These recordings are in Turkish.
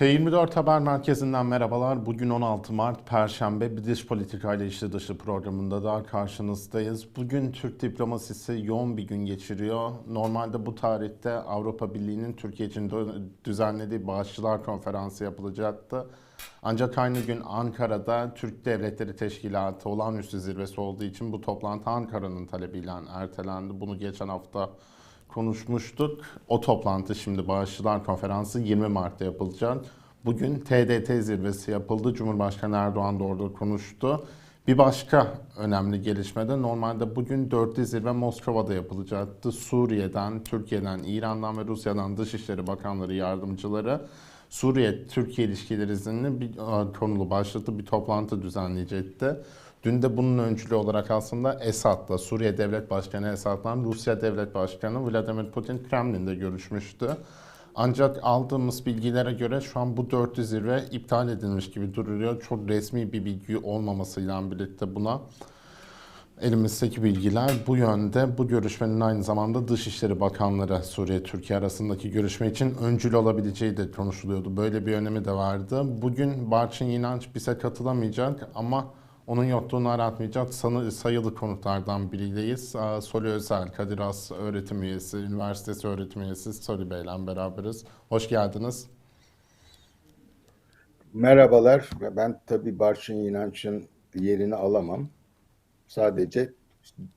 T24 Haber Merkezi'nden merhabalar. Bugün 16 Mart Perşembe bir dış politika ile içli dışı programında daha karşınızdayız. Bugün Türk diplomasisi yoğun bir gün geçiriyor. Normalde bu tarihte Avrupa Birliği'nin Türkiye için düzenlediği Bağışçılar Konferansı yapılacaktı. Ancak aynı gün Ankara'da Türk Devletleri Teşkilatı olağanüstü zirvesi olduğu için bu toplantı Ankara'nın talebiyle ertelendi. Bunu geçen hafta konuşmuştuk. O toplantı şimdi Bağışçılar Konferansı 20 Mart'ta yapılacak. Bugün TDT zirvesi yapıldı. Cumhurbaşkanı Erdoğan da orada konuştu. Bir başka önemli gelişme de normalde bugün dörtlü zirve Moskova'da yapılacaktı. Suriye'den, Türkiye'den, İran'dan ve Rusya'dan Dışişleri Bakanları yardımcıları Suriye-Türkiye ilişkileri izinli bir e, konulu başlıklı bir toplantı düzenleyecekti. Dün de bunun öncülü olarak aslında Esad'la, Suriye Devlet Başkanı Esad'la Rusya Devlet Başkanı Vladimir Putin Kremlin'de görüşmüştü. Ancak aldığımız bilgilere göre şu an bu dörtlü zirve iptal edilmiş gibi duruyor. Çok resmi bir bilgi olmamasıyla birlikte buna elimizdeki bilgiler bu yönde. Bu görüşmenin aynı zamanda Dışişleri Bakanları Suriye-Türkiye arasındaki görüşme için öncül olabileceği de konuşuluyordu. Böyle bir önemi de vardı. Bugün Barçın İnanç bize katılamayacak ama onun yokluğunu aratmayacak sanı, sayılı konuklardan biriyleyiz. Soli Özel, Kadir Has öğretim üyesi, üniversitesi öğretim üyesi Soli Bey'le beraberiz. Hoş geldiniz. Merhabalar. Ben tabii Barçın İnanç'ın yerini alamam. Sadece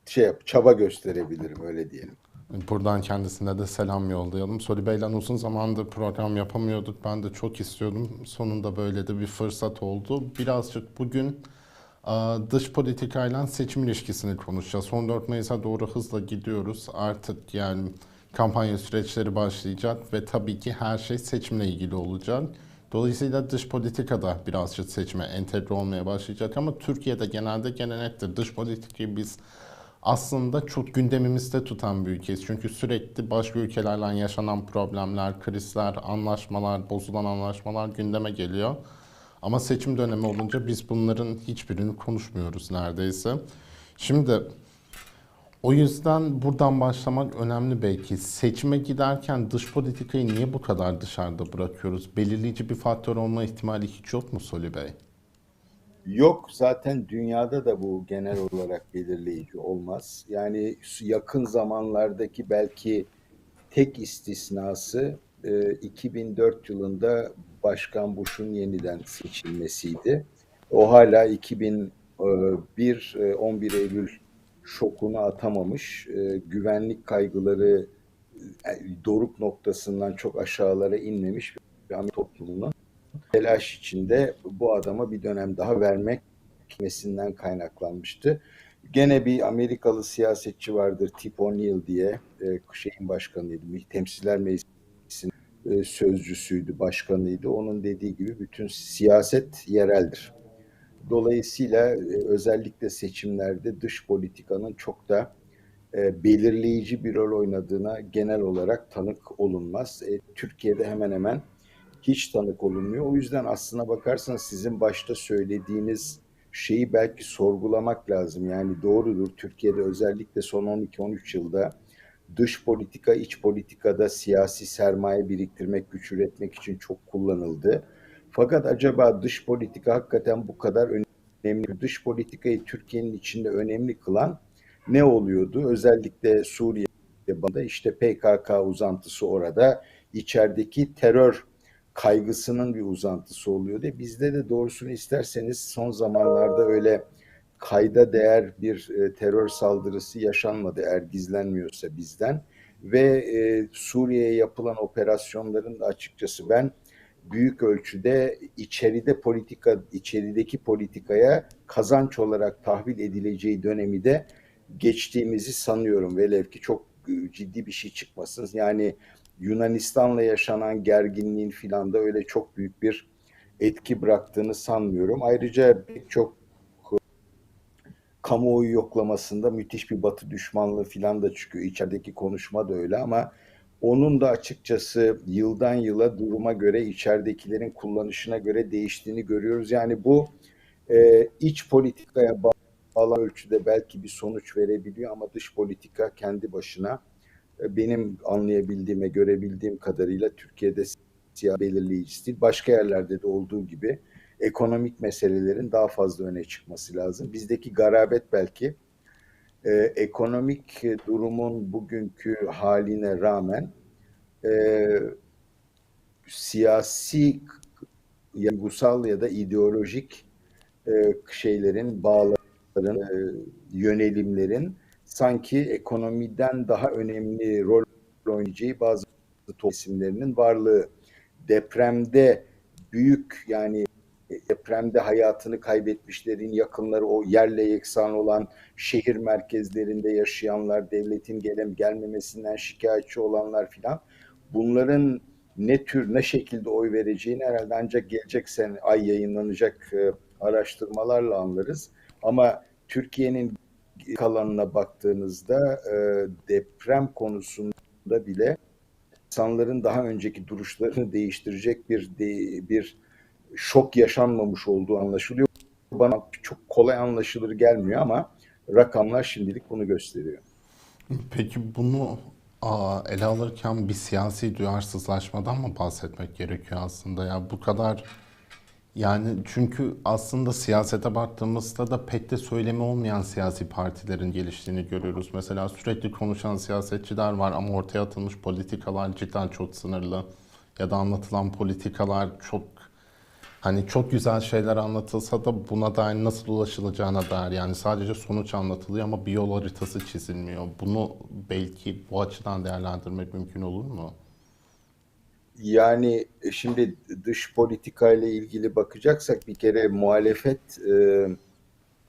şey çaba gösterebilirim öyle diyelim. Buradan kendisine de selam yollayalım. Soli Bey'le uzun zamandır program yapamıyorduk. Ben de çok istiyordum. Sonunda böyle de bir fırsat oldu. Birazcık bugün dış politikayla seçim ilişkisini konuşacağız. 14 Mayıs'a doğru hızla gidiyoruz. Artık yani kampanya süreçleri başlayacak ve tabii ki her şey seçimle ilgili olacak. Dolayısıyla dış politika da birazcık seçime entegre olmaya başlayacak ama Türkiye'de genelde gelenektir. Dış politikayı biz aslında çok gündemimizde tutan bir ülkeyiz. Çünkü sürekli başka ülkelerle yaşanan problemler, krizler, anlaşmalar, bozulan anlaşmalar gündeme geliyor. Ama seçim dönemi olunca biz bunların hiçbirini konuşmuyoruz neredeyse. Şimdi o yüzden buradan başlamak önemli belki. Seçime giderken dış politikayı niye bu kadar dışarıda bırakıyoruz? Belirleyici bir faktör olma ihtimali hiç yok mu Soli Bey? Yok zaten dünyada da bu genel olarak belirleyici olmaz. Yani yakın zamanlardaki belki tek istisnası e, 2004 yılında Başkan Bush'un yeniden seçilmesiydi. O hala 2001 e, 11 Eylül şokunu atamamış. E, güvenlik kaygıları e, doruk noktasından çok aşağılara inmemiş bir Amerika toplumunun telaş içinde bu adama bir dönem daha vermek mesinden kaynaklanmıştı. Gene bir Amerikalı siyasetçi vardır Tip O'Neill diye e, şeyin başkanıydı. Temsiller Meclisi'nin e, sözcüsüydü, başkanıydı. Onun dediği gibi bütün siyaset yereldir. Dolayısıyla e, özellikle seçimlerde dış politikanın çok da e, belirleyici bir rol oynadığına genel olarak tanık olunmaz. E, Türkiye'de hemen hemen hiç tanık olunmuyor. O yüzden aslına bakarsanız sizin başta söylediğiniz şeyi belki sorgulamak lazım. Yani doğrudur Türkiye'de özellikle son 12-13 yılda dış politika, iç politikada siyasi sermaye biriktirmek, güç üretmek için çok kullanıldı. Fakat acaba dış politika hakikaten bu kadar önemli, dış politikayı Türkiye'nin içinde önemli kılan ne oluyordu? Özellikle Suriye'de işte PKK uzantısı orada, içerideki terör kaygısının bir uzantısı oluyor diye. Bizde de doğrusunu isterseniz son zamanlarda öyle kayda değer bir e, terör saldırısı yaşanmadı eğer gizlenmiyorsa bizden. Ve e, Suriye'ye yapılan operasyonların da açıkçası ben büyük ölçüde içeride politika, içerideki politikaya kazanç olarak tahvil edileceği dönemi de geçtiğimizi sanıyorum. Velev ki çok e, ciddi bir şey çıkmasın. Yani Yunanistan'la yaşanan gerginliğin filan da öyle çok büyük bir etki bıraktığını sanmıyorum. Ayrıca pek çok kamuoyu yoklamasında müthiş bir batı düşmanlığı filan da çıkıyor. İçerideki konuşma da öyle ama onun da açıkçası yıldan yıla duruma göre içeridekilerin kullanışına göre değiştiğini görüyoruz. Yani bu e, iç politikaya bağlı ölçüde belki bir sonuç verebiliyor ama dış politika kendi başına benim anlayabildiğime, görebildiğim kadarıyla Türkiye'de siyasi belirleyicisi değil. Başka yerlerde de olduğu gibi ekonomik meselelerin daha fazla öne çıkması lazım. Bizdeki garabet belki e, ekonomik durumun bugünkü haline rağmen e, siyasi duygusal ya da ideolojik e, şeylerin, bağların, e, yönelimlerin sanki ekonomiden daha önemli rol oynayacağı bazı isimlerinin varlığı. Depremde büyük yani depremde hayatını kaybetmişlerin yakınları o yerle yeksan olan şehir merkezlerinde yaşayanlar, devletin gelen gelmemesinden şikayetçi olanlar filan bunların ne tür ne şekilde oy vereceğini herhalde ancak gelecek sene ay yayınlanacak e, araştırmalarla anlarız. Ama Türkiye'nin kalanına baktığınızda e, deprem konusunda bile insanların daha önceki duruşlarını değiştirecek bir bir şok yaşanmamış olduğu anlaşılıyor. Bana çok kolay anlaşılır gelmiyor ama rakamlar şimdilik bunu gösteriyor. Peki bunu ele alırken bir siyasi duyarsızlaşmadan mı bahsetmek gerekiyor aslında? Ya bu kadar yani çünkü aslında siyasete baktığımızda da pek de söylemi olmayan siyasi partilerin geliştiğini görüyoruz. Mesela sürekli konuşan siyasetçiler var ama ortaya atılmış politikalar cidden çok sınırlı. Ya da anlatılan politikalar çok hani çok güzel şeyler anlatılsa da buna dair nasıl ulaşılacağına dair yani sadece sonuç anlatılıyor ama bir yol haritası çizilmiyor. Bunu belki bu açıdan değerlendirmek mümkün olur mu? Yani e, şimdi dış politika ile ilgili bakacaksak bir kere muhalefet e,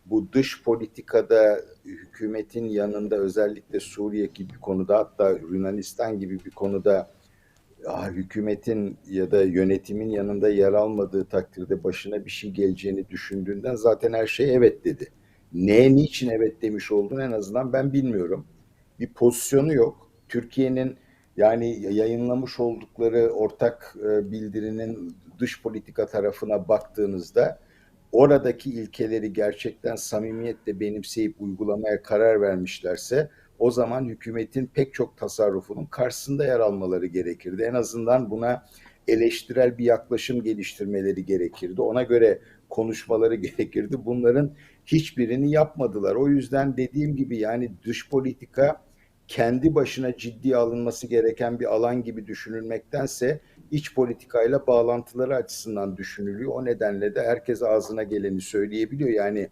bu dış politikada hükümetin yanında özellikle Suriye gibi bir konuda hatta Yunanistan gibi bir konuda ah, hükümetin ya da yönetimin yanında yer almadığı takdirde başına bir şey geleceğini düşündüğünden zaten her şey evet dedi. Neye niçin evet demiş olduğunu en azından ben bilmiyorum. Bir pozisyonu yok. Türkiye'nin yani yayınlamış oldukları ortak e, bildirinin dış politika tarafına baktığınızda oradaki ilkeleri gerçekten samimiyetle benimseyip uygulamaya karar vermişlerse o zaman hükümetin pek çok tasarrufunun karşısında yer almaları gerekirdi. En azından buna eleştirel bir yaklaşım geliştirmeleri gerekirdi. Ona göre konuşmaları gerekirdi. Bunların hiçbirini yapmadılar. O yüzden dediğim gibi yani dış politika kendi başına ciddi alınması gereken bir alan gibi düşünülmektense iç politikayla bağlantıları açısından düşünülüyor. O nedenle de herkes ağzına geleni söyleyebiliyor. Yani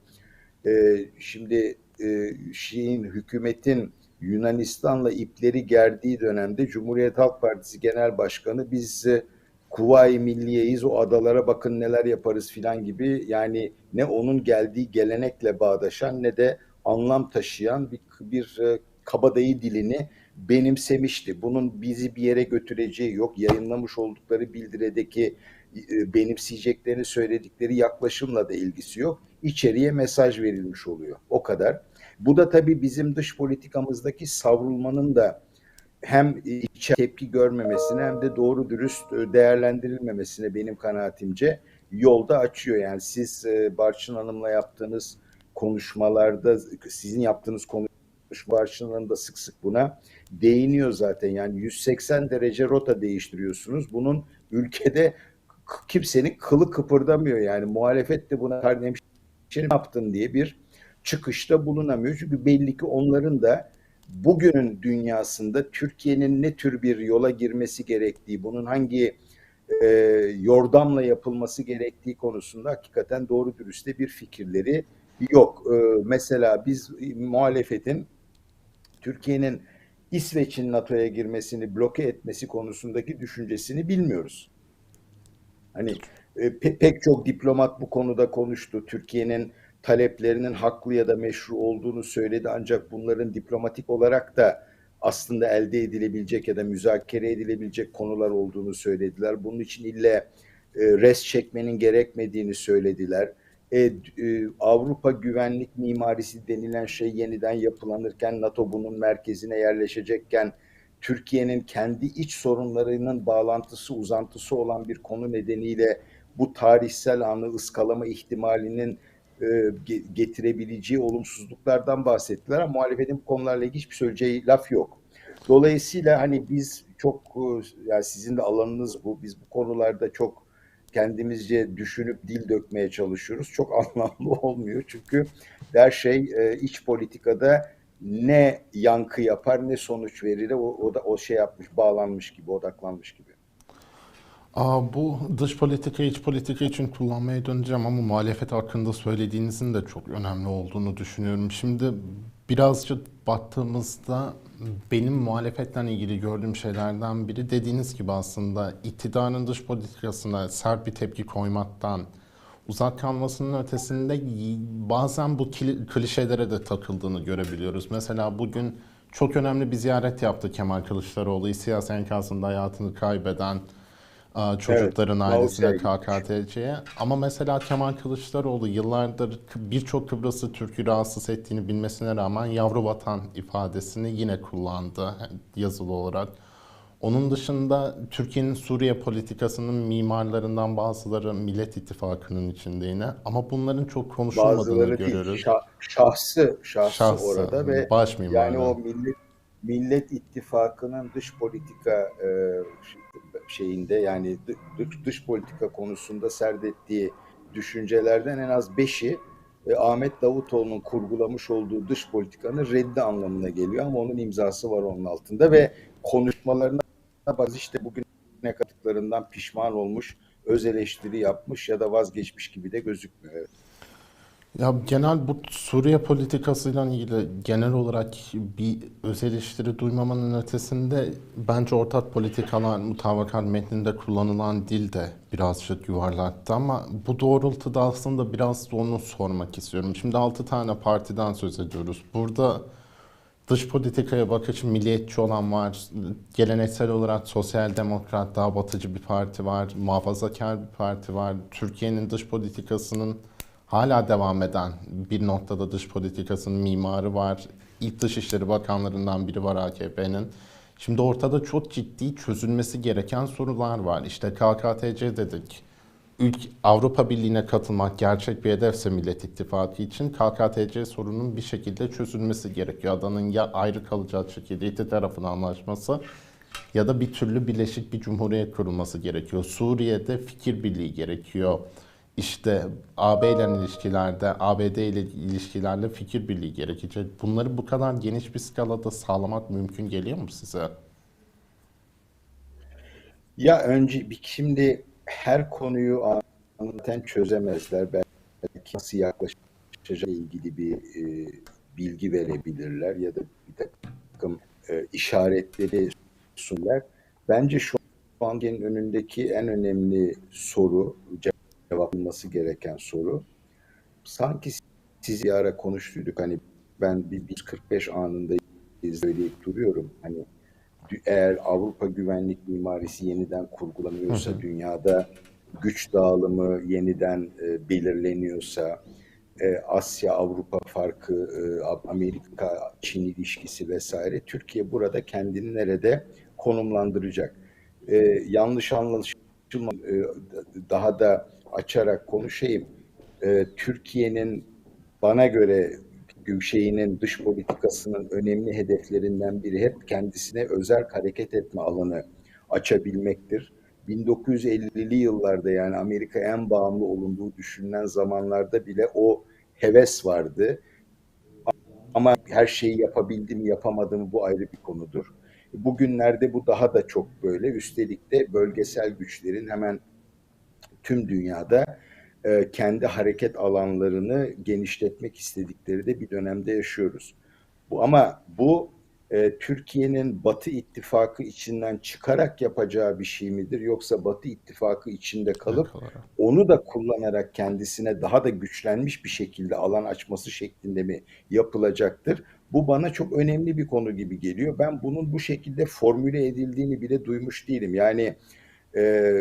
e, şimdi e, hükümetin Yunanistan'la ipleri gerdiği dönemde Cumhuriyet Halk Partisi Genel Başkanı biz e, Kuvayi Milliyeyiz o adalara bakın neler yaparız filan gibi yani ne onun geldiği gelenekle bağdaşan ne de anlam taşıyan bir, bir e, kabadayı dilini benimsemişti. Bunun bizi bir yere götüreceği yok. Yayınlamış oldukları bildiredeki e, benimseyeceklerini söyledikleri yaklaşımla da ilgisi yok. İçeriye mesaj verilmiş oluyor. O kadar. Bu da tabii bizim dış politikamızdaki savrulmanın da hem içe tepki görmemesine hem de doğru dürüst e, değerlendirilmemesine benim kanaatimce yolda açıyor. Yani siz e, Barçın Hanım'la yaptığınız konuşmalarda sizin yaptığınız konu Barçın'ın sık sık buna değiniyor zaten. Yani 180 derece rota değiştiriyorsunuz. Bunun ülkede kimsenin kılı kıpırdamıyor. Yani muhalefet de buna ne yaptın diye bir çıkışta bulunamıyor. Çünkü belli ki onların da bugünün dünyasında Türkiye'nin ne tür bir yola girmesi gerektiği, bunun hangi e, yordamla yapılması gerektiği konusunda hakikaten doğru dürüst bir fikirleri yok. E, mesela biz muhalefetin Türkiye'nin İsveç'in NATO'ya girmesini bloke etmesi konusundaki düşüncesini bilmiyoruz. Hani e, pe pek çok diplomat bu konuda konuştu. Türkiye'nin taleplerinin haklı ya da meşru olduğunu söyledi ancak bunların diplomatik olarak da aslında elde edilebilecek ya da müzakere edilebilecek konular olduğunu söylediler. Bunun için ille e, res çekmenin gerekmediğini söylediler e, e, Avrupa güvenlik mimarisi denilen şey yeniden yapılanırken NATO bunun merkezine yerleşecekken Türkiye'nin kendi iç sorunlarının bağlantısı, uzantısı olan bir konu nedeniyle bu tarihsel anı ıskalama ihtimalinin getirebileceği olumsuzluklardan bahsettiler ama muhalefetin bu konularla ilgili hiçbir söyleyeceği laf yok. Dolayısıyla hani biz çok e, yani sizin de alanınız bu. Biz bu konularda çok kendimizce düşünüp dil dökmeye çalışıyoruz. Çok anlamlı olmuyor çünkü her şey e, iç politikada ne yankı yapar ne sonuç verir o, o da o şey yapmış bağlanmış gibi odaklanmış gibi. Aa, bu dış politika, iç politika için kullanmaya döneceğim ama muhalefet hakkında söylediğinizin de çok önemli olduğunu düşünüyorum. Şimdi birazcık baktığımızda benim muhalefetten ilgili gördüğüm şeylerden biri dediğiniz gibi aslında iktidarın dış politikasına sert bir tepki koymaktan uzak kalmasının ötesinde bazen bu kli- klişelere de takıldığını görebiliyoruz. Mesela bugün çok önemli bir ziyaret yaptı Kemal Kılıçdaroğlu. Siyasi enkazında hayatını kaybeden çocukların Evet, ailesine. KKTC'ye. Ama mesela Kemal Kılıçdaroğlu yıllardır birçok Kıbrıs'ı Türk'ü rahatsız ettiğini bilmesine rağmen yavru vatan ifadesini yine kullandı yazılı olarak. Onun dışında Türkiye'nin Suriye politikasının mimarlarından bazıları Millet İttifakı'nın içinde yine. Ama bunların çok konuşulmadığını Bazıları değil, görüyoruz. şah- şahsı, şahsı Şahsı, orada ve baş yani mimarı. o Millet Millet İttifakı'nın dış politika e, şeyinde yani dış, politika konusunda serdettiği düşüncelerden en az beşi e, Ahmet Davutoğlu'nun kurgulamış olduğu dış politikanın reddi anlamına geliyor ama onun imzası var onun altında ve konuşmalarına bazı işte bugüne katıklarından pişman olmuş, öz eleştiri yapmış ya da vazgeçmiş gibi de gözükmüyor. Evet. Ya genel bu Suriye politikasıyla ilgili genel olarak bir öz eleştiri duymamanın ötesinde bence ortak politikalar mutabakat metninde kullanılan dil de birazcık yuvarlaktı ama bu doğrultuda aslında biraz da onu sormak istiyorum. Şimdi 6 tane partiden söz ediyoruz. Burada dış politikaya bakış milliyetçi olan var, geleneksel olarak sosyal demokrat, daha batıcı bir parti var, muhafazakar bir parti var. Türkiye'nin dış politikasının hala devam eden bir noktada dış politikasının mimarı var. İlk Dışişleri Bakanlarından biri var AKP'nin. Şimdi ortada çok ciddi çözülmesi gereken sorular var. İşte KKTC dedik. İlk Avrupa Birliği'ne katılmak gerçek bir hedefse Millet İttifakı için KKTC sorunun bir şekilde çözülmesi gerekiyor. Adanın ya ayrı kalacak şekilde iki tarafın anlaşması ya da bir türlü birleşik bir cumhuriyet kurulması gerekiyor. Suriye'de fikir birliği gerekiyor. İşte AB ile ilişkilerde, ABD ile ilişkilerle fikir birliği gerekecek. Bunları bu kadar geniş bir skalada sağlamak mümkün geliyor mu size? Ya önce bir şimdi her konuyu anlatan çözemezler. Belki nasıl yaklaşacağı ilgili bir e, bilgi verebilirler ya da bir takım e, işaretleri sunarlar. Bence şu an önündeki en önemli soru, cevaplanması gereken soru. Sanki siz bir ara konuştuyduk hani ben bir 145 anında söyleyip duruyorum. Hani eğer Avrupa güvenlik mimarisi yeniden kurgulanıyorsa, hı hı. dünyada güç dağılımı yeniden e, belirleniyorsa, e, Asya-Avrupa farkı, e, Amerika-Çin ilişkisi vesaire, Türkiye burada kendini nerede konumlandıracak? E, yanlış anlaşılma, e, daha da açarak konuşayım. E, Türkiye'nin bana göre şeyinin dış politikasının önemli hedeflerinden biri hep kendisine özel hareket etme alanı açabilmektir. 1950'li yıllarda yani Amerika en bağımlı olunduğu düşünülen zamanlarda bile o heves vardı. Ama her şeyi yapabildim yapamadım bu ayrı bir konudur. Bugünlerde bu daha da çok böyle. Üstelik de bölgesel güçlerin hemen tüm dünyada e, kendi hareket alanlarını genişletmek istedikleri de bir dönemde yaşıyoruz. Bu ama bu e, Türkiye'nin Batı İttifakı içinden çıkarak yapacağı bir şey midir yoksa Batı İttifakı içinde kalıp onu da kullanarak kendisine daha da güçlenmiş bir şekilde alan açması şeklinde mi yapılacaktır? Bu bana çok önemli bir konu gibi geliyor. Ben bunun bu şekilde formüle edildiğini bile duymuş değilim. Yani e,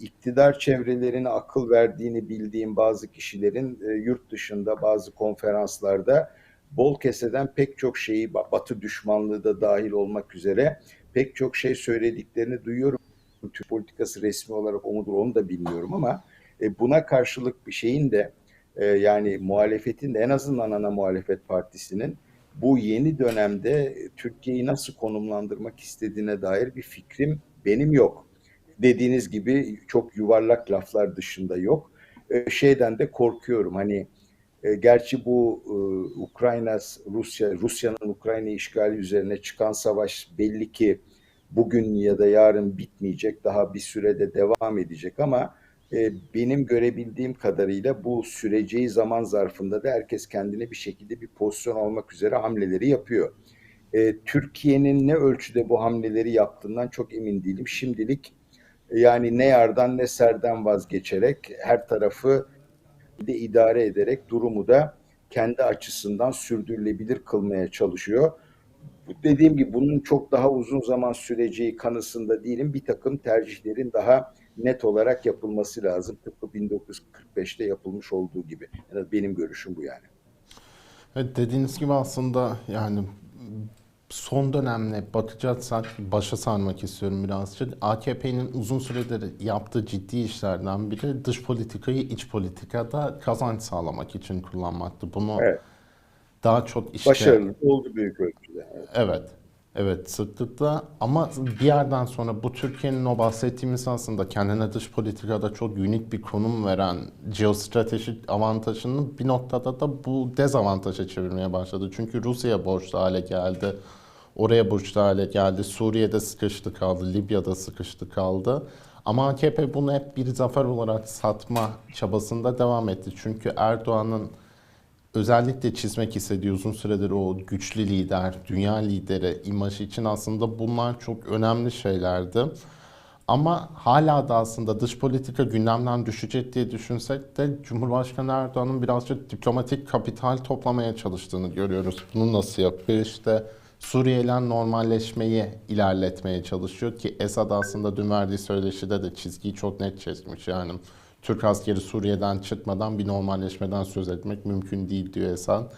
iktidar çevrelerine akıl verdiğini bildiğim bazı kişilerin e, yurt dışında bazı konferanslarda bol keseden pek çok şeyi Batı düşmanlığı da dahil olmak üzere pek çok şey söylediklerini duyuyorum. Türk politikası resmi olarak o mudur onu da bilmiyorum ama e, buna karşılık bir şeyin de e, yani muhalefetin de en azından ana muhalefet partisinin bu yeni dönemde Türkiye'yi nasıl konumlandırmak istediğine dair bir fikrim benim yok. Dediğiniz gibi çok yuvarlak laflar dışında yok. E, şeyden de korkuyorum. Hani e, gerçi bu e, Ukrayna Rusya Rusya'nın Ukrayna işgali üzerine çıkan savaş belli ki bugün ya da yarın bitmeyecek. Daha bir sürede devam edecek ama e, benim görebildiğim kadarıyla bu süreceği zaman zarfında da herkes kendine bir şekilde bir pozisyon almak üzere hamleleri yapıyor. Türkiye'nin ne ölçüde bu hamleleri yaptığından çok emin değilim. Şimdilik yani ne yardan ne serden vazgeçerek her tarafı de idare ederek durumu da kendi açısından sürdürülebilir kılmaya çalışıyor. Dediğim gibi bunun çok daha uzun zaman süreceği kanısında değilim. Bir takım tercihlerin daha net olarak yapılması lazım. Tıpkı 1945'te yapılmış olduğu gibi. Yani benim görüşüm bu yani. Evet, dediğiniz gibi aslında yani son dönemle bakacaksak başa sarmak istiyorum birazcık. AKP'nin uzun süredir yaptığı ciddi işlerden biri dış politikayı iç politikada kazanç sağlamak için kullanmaktı. Bunu Evet. daha çok işte Başarılı oldu büyük ölçüde. Evet. Evet. Evet sıklıkla ama bir yerden sonra bu Türkiye'nin o bahsettiğimiz aslında kendine dış politikada çok unik bir konum veren jeostratejik avantajını bir noktada da bu dezavantaja çevirmeye başladı. Çünkü Rusya borçlu hale geldi. Oraya borçlu hale geldi. Suriye'de sıkıştı kaldı. Libya'da sıkıştı kaldı. Ama AKP bunu hep bir zafer olarak satma çabasında devam etti. Çünkü Erdoğan'ın özellikle çizmek istediği uzun süredir o güçlü lider, dünya lideri imajı için aslında bunlar çok önemli şeylerdi. Ama hala da aslında dış politika gündemden düşecek diye düşünsek de Cumhurbaşkanı Erdoğan'ın birazcık diplomatik kapital toplamaya çalıştığını görüyoruz. Bunu nasıl yapıyor? İşte Suriye ile normalleşmeyi ilerletmeye çalışıyor ki Esad aslında dün verdiği söyleşide de çizgiyi çok net çizmiş. Yani Türk askeri Suriye'den çıkmadan bir normalleşmeden söz etmek mümkün değil diyor Esad.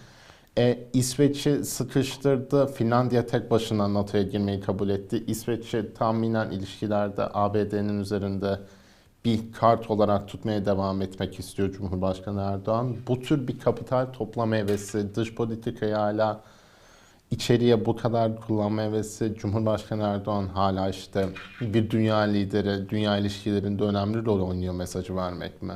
E, İsveç'i sıkıştırdı. Finlandiya tek başına NATO'ya girmeyi kabul etti. İsveç'i tahminen ilişkilerde ABD'nin üzerinde bir kart olarak tutmaya devam etmek istiyor Cumhurbaşkanı Erdoğan. Bu tür bir kapital toplama hevesi, dış politikayı hala içeriye bu kadar kullanma hevesi Cumhurbaşkanı Erdoğan hala işte bir dünya lideri, dünya ilişkilerinde önemli rol oynuyor mesajı vermek mi?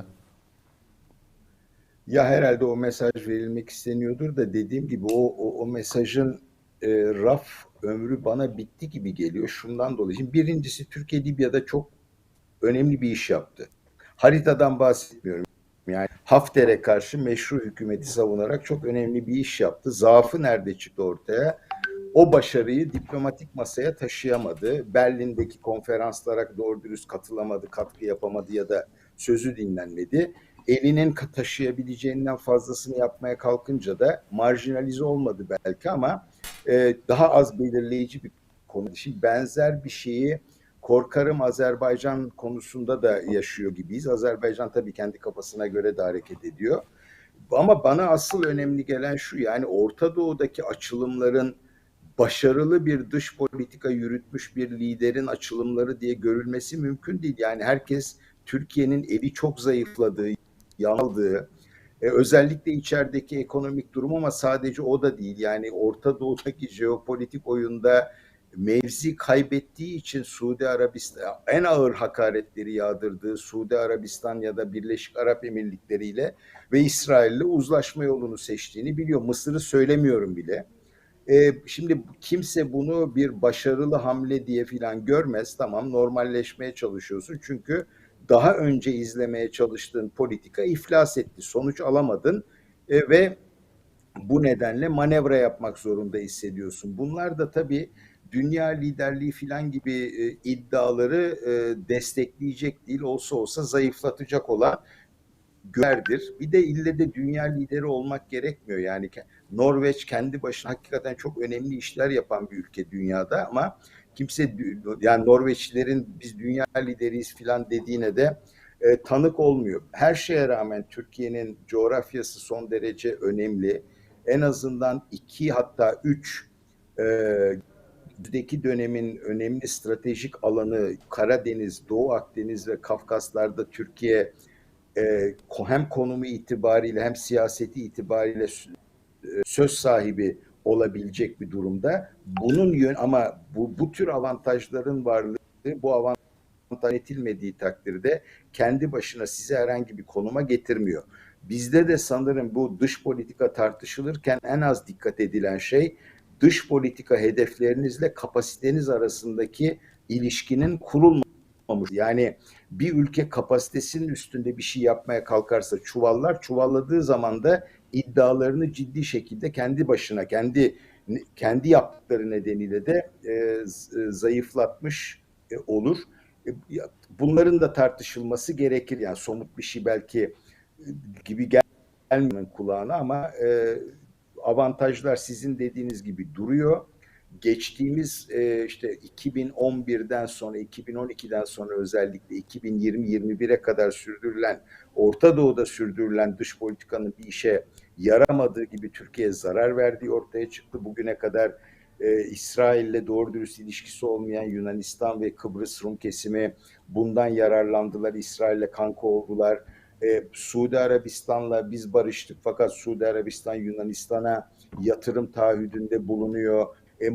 Ya herhalde o mesaj verilmek isteniyordur da dediğim gibi o, o, o mesajın e, raf ömrü bana bitti gibi geliyor. Şundan dolayı. Şimdi birincisi Türkiye Libya'da çok önemli bir iş yaptı. Haritadan bahsetmiyorum. Yani Hafter'e karşı meşru hükümeti savunarak çok önemli bir iş yaptı. Zaafı nerede çıktı ortaya? O başarıyı diplomatik masaya taşıyamadı. Berlin'deki konferanslara doğru dürüst katılamadı, katkı yapamadı ya da sözü dinlenmedi. Elinin taşıyabileceğinden fazlasını yapmaya kalkınca da marjinalize olmadı belki ama e, daha az belirleyici bir konu. Şimdi benzer bir şeyi korkarım Azerbaycan konusunda da yaşıyor gibiyiz. Azerbaycan tabii kendi kafasına göre de hareket ediyor. Ama bana asıl önemli gelen şu yani Orta Doğu'daki açılımların başarılı bir dış politika yürütmüş bir liderin açılımları diye görülmesi mümkün değil. Yani herkes Türkiye'nin eli çok zayıfladığı, yanıldığı, e, özellikle içerideki ekonomik durum ama sadece o da değil. Yani Orta Doğu'daki jeopolitik oyunda mevzi kaybettiği için Suudi Arabistan en ağır hakaretleri yağdırdığı Suudi Arabistan ya da Birleşik Arap Emirlikleri ile ve İsrail'le uzlaşma yolunu seçtiğini biliyor. Mısır'ı söylemiyorum bile. Ee, şimdi kimse bunu bir başarılı hamle diye filan görmez. Tamam normalleşmeye çalışıyorsun çünkü daha önce izlemeye çalıştığın politika iflas etti. Sonuç alamadın e, ve bu nedenle manevra yapmak zorunda hissediyorsun. Bunlar da tabii dünya liderliği filan gibi e, iddiaları e, destekleyecek değil olsa olsa zayıflatacak olan gördir. Bir de ille de dünya lideri olmak gerekmiyor. Yani Norveç kendi başına hakikaten çok önemli işler yapan bir ülke dünyada ama kimse yani Norveçlilerin biz dünya lideriyiz filan dediğine de e, tanık olmuyor. Her şeye rağmen Türkiye'nin coğrafyası son derece önemli. En azından iki hatta üç e, deki dönemin önemli stratejik alanı Karadeniz, Doğu Akdeniz ve Kafkaslar'da Türkiye e, hem konumu itibariyle hem siyaseti itibariyle söz sahibi olabilecek bir durumda. Bunun yön ama bu bu tür avantajların varlığı bu avantaj yönetilmediği takdirde kendi başına sizi herhangi bir konuma getirmiyor. Bizde de sanırım bu dış politika tartışılırken en az dikkat edilen şey dış politika hedeflerinizle kapasiteniz arasındaki ilişkinin kurulmamış. Yani bir ülke kapasitesinin üstünde bir şey yapmaya kalkarsa çuvallar, çuvalladığı zaman da iddialarını ciddi şekilde kendi başına, kendi kendi yaptıkları nedeniyle de e, zayıflatmış e, olur. E, bunların da tartışılması gerekir. Yani somut bir şey belki e, gibi gelmiyor kulağına ama e, avantajlar sizin dediğiniz gibi duruyor. Geçtiğimiz e, işte 2011'den sonra 2012'den sonra özellikle 2020-21'e kadar sürdürülen Orta Doğu'da sürdürülen dış politikanın bir işe yaramadığı gibi Türkiye'ye zarar verdiği ortaya çıktı. Bugüne kadar e, İsrail'le doğru dürüst ilişkisi olmayan Yunanistan ve Kıbrıs Rum kesimi bundan yararlandılar. İsrail'le kanka oldular. E, Suudi Arabistan'la biz barıştık fakat Suudi Arabistan Yunanistan'a yatırım taahhüdünde bulunuyor. E,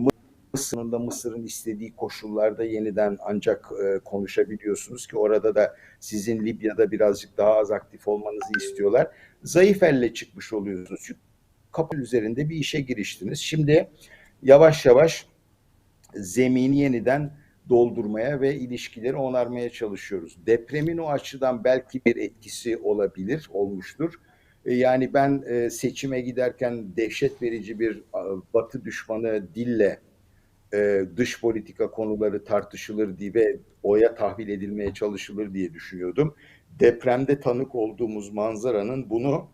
Mısır'ın da Mısır'ın istediği koşullarda yeniden ancak e, konuşabiliyorsunuz ki orada da sizin Libya'da birazcık daha az aktif olmanızı istiyorlar. Zayıf elle çıkmış oluyorsunuz. Çünkü kapı üzerinde bir işe giriştiniz. Şimdi yavaş yavaş zemini yeniden doldurmaya ve ilişkileri onarmaya çalışıyoruz. Depremin o açıdan belki bir etkisi olabilir, olmuştur. E, Yani ben e, seçime giderken dehşet verici bir batı düşmanı dille e, dış politika konuları tartışılır diye ve oya tahvil edilmeye çalışılır diye düşünüyordum. Depremde tanık olduğumuz manzaranın bunu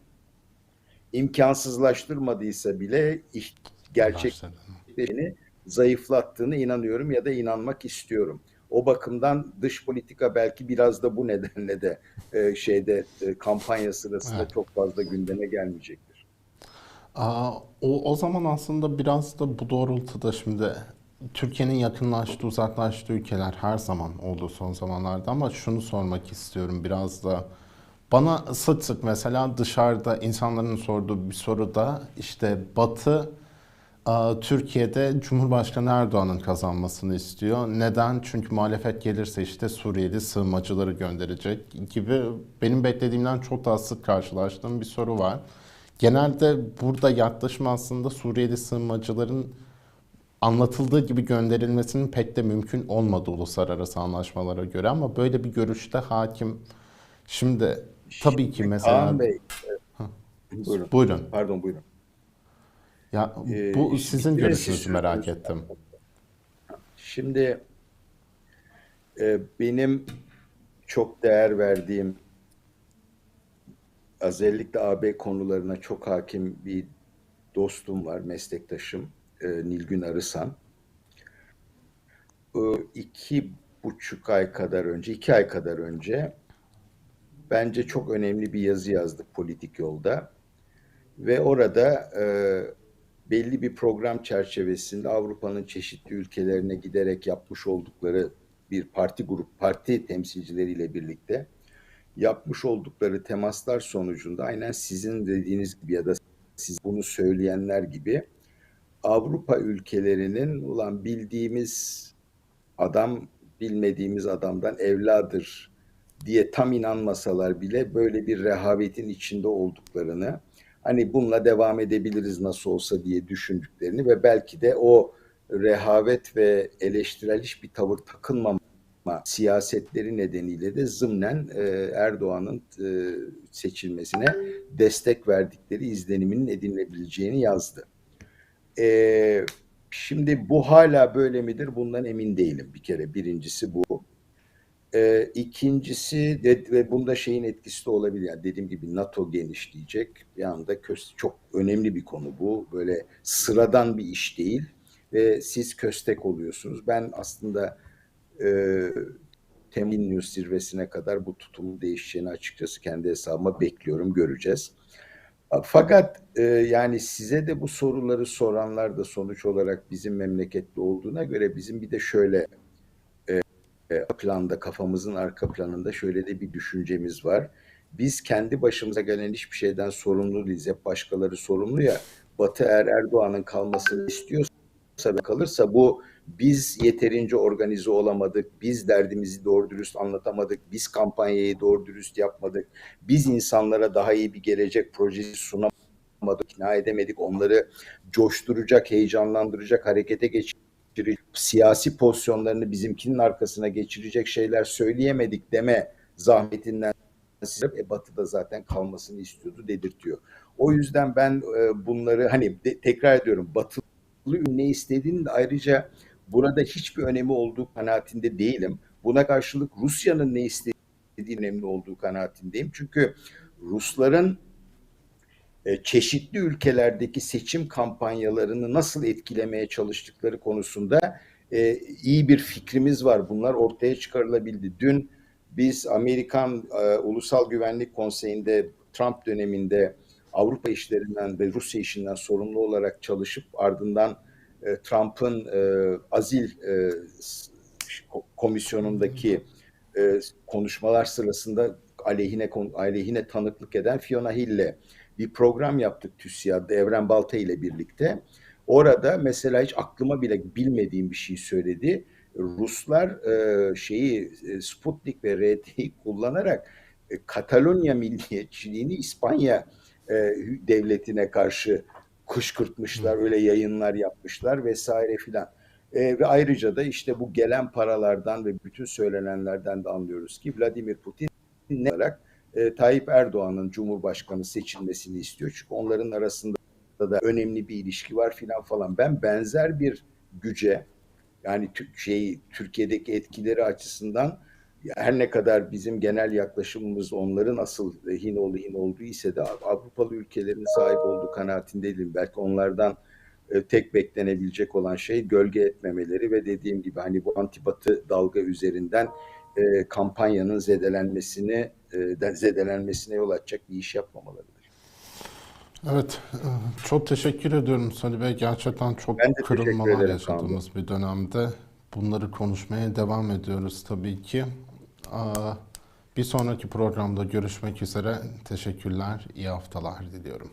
imkansızlaştırmadıysa bile gerçeklerini zayıflattığını inanıyorum ya da inanmak istiyorum. O bakımdan dış politika belki biraz da bu nedenle de e, şeyde e, kampanya sırasında Evet. çok fazla gündeme gelmeyecektir. Aa, o, o zaman aslında biraz da bu doğrultuda şimdi Türkiye'nin yakınlaştığı, uzaklaştığı ülkeler her zaman oldu son zamanlarda ama şunu sormak istiyorum biraz da. Bana sık sık mesela dışarıda insanların sorduğu bir soruda işte Batı Türkiye'de Cumhurbaşkanı Erdoğan'ın kazanmasını istiyor. Neden? Çünkü muhalefet gelirse işte Suriyeli sığınmacıları gönderecek gibi benim beklediğimden çok daha sık karşılaştığım bir soru var. Genelde burada yaklaşım aslında Suriyeli sığınmacıların anlatıldığı gibi gönderilmesinin pek de mümkün olmadığı uluslararası anlaşmalara göre ama böyle bir görüşte hakim. Şimdi tabii ki mesela Kaan Bey, buyurun. buyurun. Pardon buyurun. Ya Ee, bu şimdi sizin görüşünüzü merak ettim. Şimdi e, benim çok değer verdiğim özellikle AB konularına çok hakim bir dostum var, meslektaşım e, Nilgün Arısan. E, iki buçuk ay kadar önce, iki ay kadar önce bence çok önemli bir yazı yazdık politik yolda. Ve orada e, belli bir program çerçevesinde Avrupa'nın çeşitli ülkelerine giderek yapmış oldukları bir parti grup, parti temsilcileriyle birlikte yapmış oldukları temaslar sonucunda aynen sizin dediğiniz gibi ya da siz bunu söyleyenler gibi Avrupa ülkelerinin ulan bildiğimiz adam bilmediğimiz adamdan evladır diye tam inanmasalar bile böyle bir rehavetin içinde olduklarını hani bununla devam edebiliriz nasıl olsa diye düşündüklerini ve belki de o rehavet ve eleştirel hiçbir tavır takınmama siyasetleri nedeniyle de zımnen e, Erdoğan'ın e, seçilmesine destek verdikleri izleniminin edinilebileceğini yazdı. E, şimdi bu hala böyle midir? Bundan emin değilim bir kere. Birincisi bu. E, ikincisi de, ve bunda şeyin etkisi de olabilir. Yani dediğim gibi NATO genişleyecek. Bir anda çok önemli bir konu bu. Böyle sıradan bir iş değil ve siz köstek oluyorsunuz. Ben aslında e, Temmuz News zirvesine kadar bu tutumun değişeceğini açıkçası kendi hesabıma bekliyorum, göreceğiz. Fakat e, yani size de bu soruları soranlar da sonuç olarak bizim memleketli olduğuna göre bizim bir de şöyle e, planda kafamızın arka planında şöyle de bir düşüncemiz var. Biz kendi başımıza gelen hiçbir şeyden sorumlu değiliz. Hep başkaları sorumlu ya. Batı eğer Erdoğan'ın kalmasını istiyorsa ve kalırsa bu biz yeterince organize olamadık, biz derdimizi doğru dürüst anlatamadık, biz kampanyayı doğru dürüst yapmadık, biz insanlara daha iyi bir gelecek projesi sunamadık, ikna edemedik, onları coşturacak, heyecanlandıracak, harekete geçirecek, siyasi pozisyonlarını bizimkinin arkasına geçirecek şeyler söyleyemedik deme zahmetinden size e, Batı'da zaten kalmasını istiyordu dedirtiyor. O yüzden ben e, bunları hani de, tekrar ediyorum Batılı ne istediğinin ayrıca burada hiçbir önemi olduğu kanaatinde değilim. Buna karşılık Rusya'nın ne istediği önemli olduğu kanaatindeyim. Çünkü Rusların çeşitli ülkelerdeki seçim kampanyalarını nasıl etkilemeye çalıştıkları konusunda e, iyi bir fikrimiz var. Bunlar ortaya çıkarılabildi. Dün biz Amerikan e, Ulusal Güvenlik Konseyi'nde Trump döneminde Avrupa işlerinden ve Rusya işinden sorumlu olarak çalışıp ardından e, Trump'ın e, azil e, komisyonundaki e, konuşmalar sırasında aleyhine aleyhine tanıklık eden Fiona Hill'le bir program yaptık TÜSİAD'da Evren Balta ile birlikte. Orada mesela hiç aklıma bile bilmediğim bir şey söyledi. Ruslar e, şeyi e, Sputnik ve RT'yi kullanarak e, Katalonya milliyetçiliğini İspanya devletine karşı kışkırtmışlar, öyle yayınlar yapmışlar vesaire filan. E, ve ayrıca da işte bu gelen paralardan ve bütün söylenenlerden de anlıyoruz ki Vladimir Putin ne olarak e, Tayyip Erdoğan'ın Cumhurbaşkanı seçilmesini istiyor. Çünkü onların arasında da önemli bir ilişki var filan falan. Ben benzer bir güce yani şey Türkiye'deki etkileri açısından her ne kadar bizim genel yaklaşımımız onların asıl hin oğlu hin olduğu ise de Avrupalı ülkelerin sahip olduğu kanaatindeydim. Belki onlardan e, tek beklenebilecek olan şey gölge etmemeleri ve dediğim gibi hani bu antibatı dalga üzerinden e, kampanyanın zedelenmesini e, zedelenmesine yol açacak bir iş yapmamalarıdır. Evet, e, çok teşekkür ediyorum Salih Bey. Gerçekten çok kırılmalar ederim, yaşadığımız bir dönemde. Bunları konuşmaya devam ediyoruz tabii ki. Bir sonraki programda görüşmek üzere. Teşekkürler, iyi haftalar diliyorum.